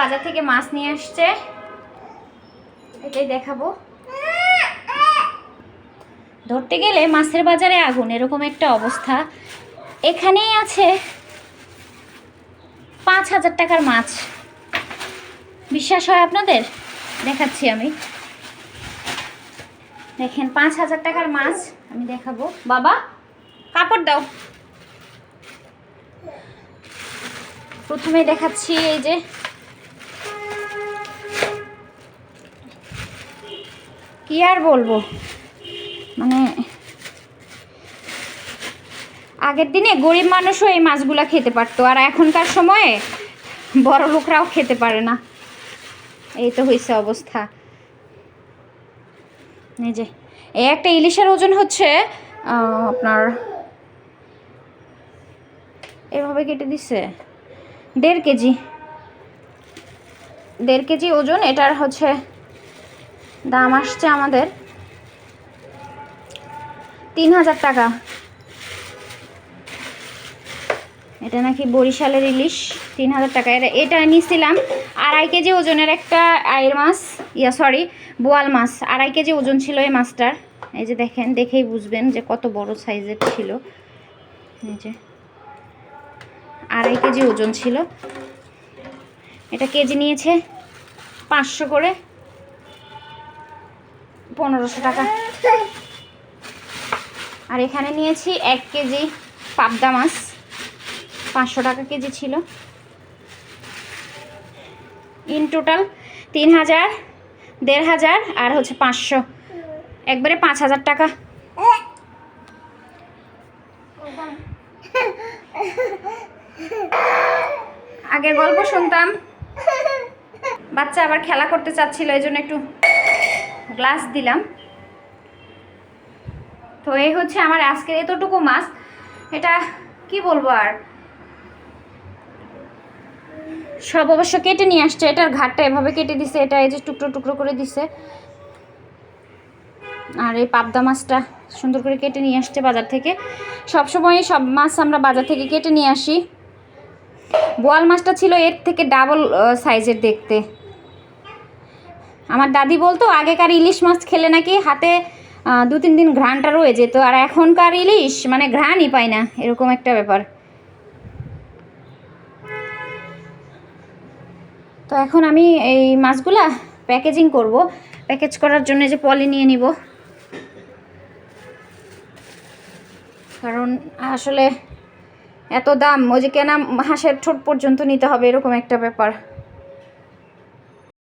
বাজার থেকে মাছ নিয়ে আসছে। এটাই দেখাবো। ধরতে গেলে মাছের বাজারে আগুন, এরকম একটা অবস্থা। এখানেই আছে পাঁচ হাজার টাকার মাছ। বিশ্বাস হয় আপনাদের? দেখাচ্ছি আমি। দেখেন, পাঁচ হাজার টাকার মাছ আমি দেখাবো। বাবা, কাপড় দাও। প্রথমে দেখাচ্ছি এই যে কি আর বলব? মানে আগের দিনে গরিব মানুষও এই মাছগুলা খেতে পারতো, আর এখনকার সময়ে বড় লোকরাও খেতে পারে না। এই তো হয়েছে অবস্থা। এই যে, এই একটা ইলিশের ওজন হচ্ছে আপনার এভাবে কেটে দিছে, দেড় কেজি। দেড় কেজি ওজন, এটার হচ্ছে দাম আসছে আমাদের তিন হাজার টাকা। এটা নাকি বরিশালের ইলিশ, তিন হাজার টাকা। এটা এটা নিয়েছিলাম আড়াই কেজি ওজনের একটা আয়ের মাছ, ইয়া সরি বোয়াল মাছ। আড়াই কেজি ওজন ছিল এই মাছটার। এই যে দেখেন, দেখেই বুঝবেন যে কত বড় সাইজের ছিল। এই যে আড়াই কেজি ওজন ছিল। এটা কেজি নিয়েছে পাঁচশো করে। পনেরোশো টাকা। আর এখানে নিয়েছি এক কেজি পাবদা মাছ। পাঁচশো টাকা কেজি ছিল। ইন টোটাল তিন হাজার, দেড় হাজার আর হচ্ছে পাঁচশো। একবারে পাঁচ হাজার টাকা। আগে গল্প শুনতাম। বাচ্চা আবার খেলা করতে চাচ্ছিল, এই জন্য একটু গ্লাস দিলাম। তো এই হচ্ছে আমার আজকের এতটুকু মাছ। এটা কি বলব আর? সব অবশ্য কেটে নিয়ে আসছে। এটার ঘাটটা এভাবে কেটে দিছে। এটা এই যে টুকরো টুকরো করে দিছে। আর এই পাবদা মাছটা সুন্দর করে কেটে নিয়ে আসছে বাজার থেকে। সব সময় সব মাছ আমরা বাজার থেকে কেটে নিয়ে আসি। বোয়াল মাছটা ছিল এর থেকে ডাবল সাইজের দেখতে। আমার দাদি বলতো, আগেকার ইলিশ মাছ খেলে নাকি হাতে দু তিন দিন ঘ্রাণটা রয়ে যেত, আর এখনকার ইলিশ মানে ঘ্রাণই পায় না। এরকম একটা ব্যাপার। তো এখন আমি এই মাছগুলা প্যাকেজিং করব। প্যাকেজ করার জন্য যে পলি নিয়ে নিব। কারণ আসলে এত দাম, ওই যে কেনা হাঁসের ঠোঁট পর্যন্ত নিতে হবে, এরকম একটা ব্যাপার।